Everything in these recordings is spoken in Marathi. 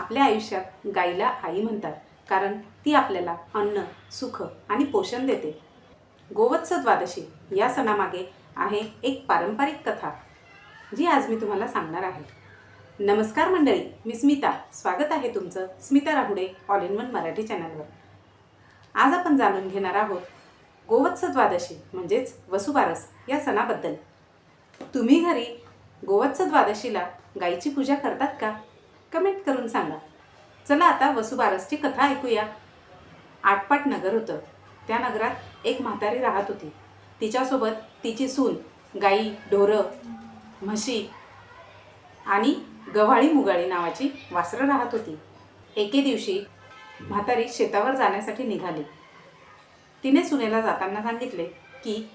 आपल्या आयुष्यात गाईला आई म्हणतात. कारण ती आपल्याला अन्न सुख आणि पोषण देते. गोवत्स द्वादशी या सणामागे आहे एक पारंपरिक कथा जी आज मी तुम्हाला सांगणार आहे. नमस्कार मंडळी मी स्मिता. स्वागत आहे तुमचं Smita Rahude all in one Marathi चॅनलवर. आज आपण जाणून घेणार आहोत गोवत्स द्वादशी म्हणजेच वसुबारस या सणाबद्दल. तुम्ही घरी गोवत्स द्वादशीला गाईची पूजा करतात का? कमेंट करून सांगा. चला आता वसुबारसची कथा ऐकूया. आटपाट नगर होतं. त्या नगरात एक म्हातारी राहत होती. तिच्यासोबत तिची सून गाई ढोरं म्हशी आणि गव्हाळी मुगाळी नावाची वासरं राहत होती. एके दिवशी म्हातारी शेतावर जाण्यासाठी निघाली. तिने सुनेला जाताना सांगितले की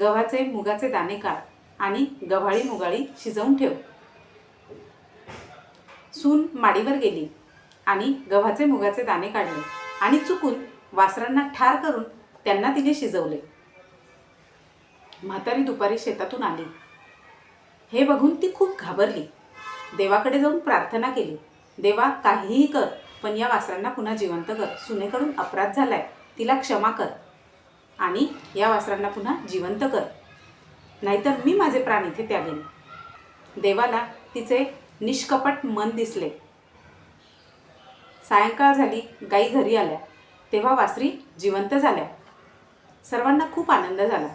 गव्हाचे मुगाचे दाणे काढ आणि गव्हाळी मुगाळी शिजवून ठेव. सून माडीवर गेली आणि गव्हाचे मुगाचे दाणे काढले आणि चुकून वासरांना ठार करून त्यांना तिने शिजवले. म्हातारी दुपारी शेतातून आली. हे बघून ती खूप घाबरली. देवाकडे जाऊन प्रार्थना केली. देवा काहीही कर पण या वासरांना पुन्हा जिवंत कर. सुनेकडून अपराध झालाय. तिला क्षमा कर. आणि या वासरांना पुन्हा जिवंत कर. नाहीतर मी माझे प्राण इथे त्यागेन. देवाला तिचे निष्कपट मन दिसले. सायंकाळ झाली गाई घरी आल्या. तेव्हा वासरी जिवंत झाल्या. सर्वांना खूप आनंद झाला.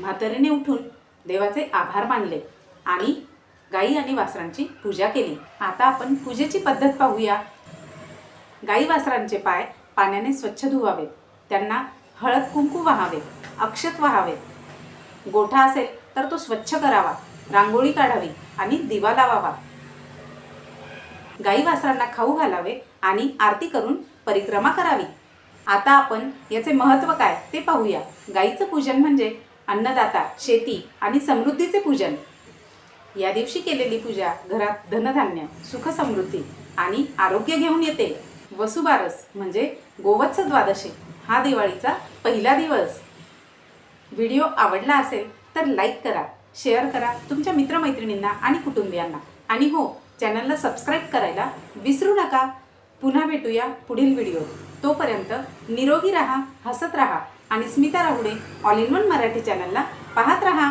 म्हातारीने उठून देवाचे आभार मानले आणि गाई आणि वासरांची पूजा केली. आता आपण पूजेची पद्धत पाहूया. गाई वासरांचे पाय पाण्याने स्वच्छ धुवावेत. त्यांना हळद कुंकू व्हावे अक्षत वाहावेत. गोठा असेल तर तो स्वच्छ करावा. रांगोळी काढावी आणि दिवा लावावा. गाई वासरांना खाऊ घालावे आणि आरती करून परिक्रमा करावी. आता आपण याचे महत्त्व काय ते पाहूया. गाईचं पूजन म्हणजे अन्नदाता शेती आणि समृद्धीचे पूजन. या दिवशी केलेली पूजा घरात धनधान्य सुख समृद्धी आणि आरोग्य घेऊन येते. वसुबारस म्हणजे गोवत्स द्वादशी. हा दिवाळीचा पहिला दिवस. व्हिडिओ आवडला असेल तर लाईक करा. शेअर करा तुमच्या मित्रमैत्रिणींना आणि कुटुंबियांना. आणि हो चॅनलला सबस्क्राईब करायला विसरू नका. पुन्हा भेटूया पुढील व्हिडिओ तोपर्यंत निरोगी राहा हसत राहा आणि Smita Rahude all in one Marathi चॅनलला पाहत राहा.